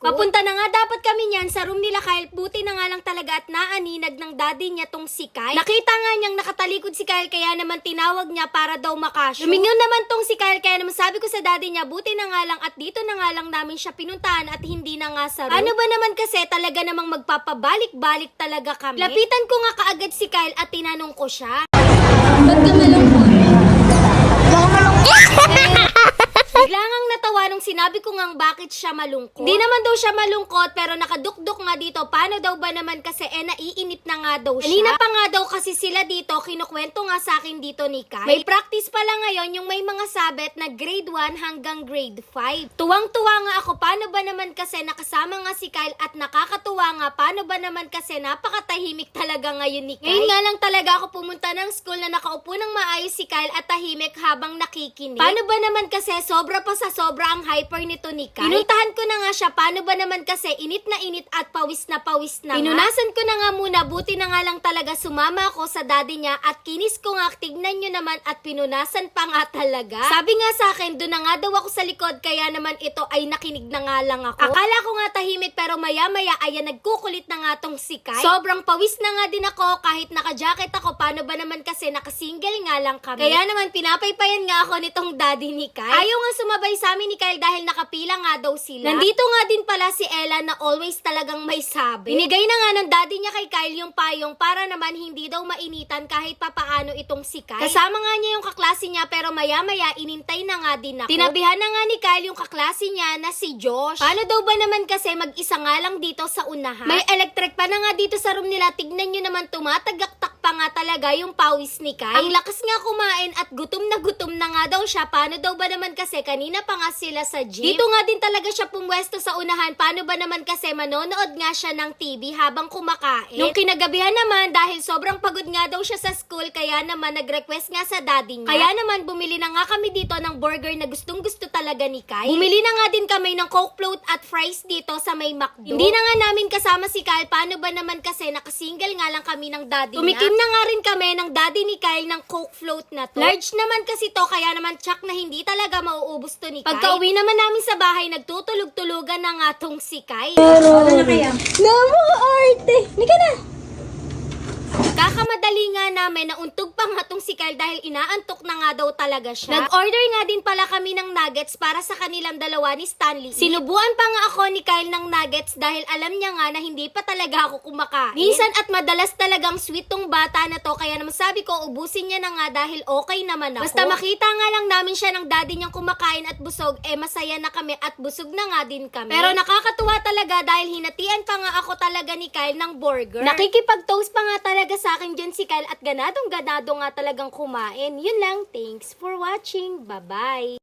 school. Papunta na nga dapat kami niyan sa room nila Kyle. Buti na nga lang talaga at naaninag ng daddy niya tong si Kyle. Nakita nga niyang nakatalikod si Kyle kaya naman tinawag niya para daw makashoot. Lumingon naman tong si Kyle kaya naman sabi ko sa daddy niya buti na nga lang at dito na nga lang namin siya pinuntahan at hindi na nga sa room. Ano ba naman kasi talaga namang magpapabalik-balik talaga kami. Lapitan ko nga kaagad si Kyle at tinanong ko siya. Ba't ka malungkot? Bigla ngang natawa nung sinabi ko ngang bakit siya malungkot. Hindi naman daw siya malungkot pero nakadukduk nga dito. Paano daw ba naman kasi eh naiinip na nga daw siya. Kanina pa nga daw kasi sila dito, kinukwento nga sa akin dito ni Kai. May practice pala ngayon yung may mga sabet na grade 1 hanggang grade 5. Tuwang-tuwa nga ako paano ba naman kasi nakasama nga si Kyle at nakakatuwa nga paano ba naman kasi napakatahimik talaga ngayon ni Kyle. Ngayon nga lang talaga ako pumunta ng school na nakaupo ng maayos si Kyle at tahimik habang nakikinig. Paano ba naman kasi sobra pa sa sobra ang hyper nito ni Kyle? Pinuntahan ko na nga siya paano ba naman kasi init na init at pawis na pawis na Pinunasan ko na nga muna buti na nga lang talaga sumama ako sa daddy niya at kinis ko nga tignan nyo naman at pinunasan pa nga talaga. Sabi nga sa akin doon na nga daw ako sa likod kaya naman ito ay nakinig na nga lang ako. Akala ko nga tahimik pero maya maya ayan nagkukulit na nga tong si Kai. Sobrang pawis na nga din ako kahit naka-jacket ako paano ba naman kasi naka-single nga lang kami. Kaya naman pinapaypayan nga ako nitong daddy ni Kai. Ayaw nga sumabay sa amin ni Kyle dahil nakapila nga daw sila. Nandito nga din pala si Ella na always talagang may sabi. Binigay na nga ng daddy niya kay Kyle yung payong para naman hindi daw mainitan kahit papaano itong si Kyle. Kasama nga niya yung kaklase niya pero maya-maya inintay na nga din ako. Tinabihan na nga ni Kyle yung kaklase niya na si Josh. Paano daw ba naman kasi mag-isa nga lang dito sa unahan? May electric pa na nga dito sa room nila. Tignan nyo naman tumatagaktak pa nga talaga yung pawis ni Kyle. Ang lakas nga kumain at gutom na gutom na nga daw siya. Paano daw ba naman kasi kanina pa nga sila sa gym? Dito nga din talaga siya pumwesto sa unahan. Paano ba naman kasi manonood nga siya ng TV habang kumakain? Nung kinagabihan naman dahil sobrang pagod nga daw siya sa school kaya naman nag-request nga sa daddy niya. Kaya naman bumili na nga kami dito ng burger na gustong gusto talaga ni Kyle. Bumili na nga din kami ng Coke float at fries dito sa may McDo. Hindi na nga namin kasama si Kyle. Paano ba naman kasi nakasingle nga lang kami ng daddy Tumikim na nga rin kami ng daddy ni Kyle ng Coke float na to. Large naman kasi to kaya naman tsak na hindi talaga mauubos to ni Kyle. Pagka uwi naman namin sa bahay, nagtutulog-tulugan na nga tong si Kyle. Ano na kaya? Namaka-arte! Nika na! Kakamadali nga namin na untog pa nga tong si Kyle dahil inaantok na nga daw talaga siya. Nag-order nga din pala kami ng nuggets para sa kanilang dalawa ni Stanley. Sinubuan pa nga ako ni Kyle ng nuggets dahil alam niya nga na hindi pa talaga ako kumakain. Minsan at madalas talagang sweet tong bata na to kaya naman sabi ko ubusin niya na nga dahil okay naman ako. Basta makita nga lang namin siya ng daddy niyang kumakain at busog eh masaya na kami at busog na nga din kami. Pero nakakatuwa talaga dahil hinatian pa nga ako talaga ni Kyle ng burger. Nakikipag-toast pa nga talaga sa akin dyan si Kyle at ganadong ganado nga talagang kumain. Yun lang, thanks for watching. Bye-bye!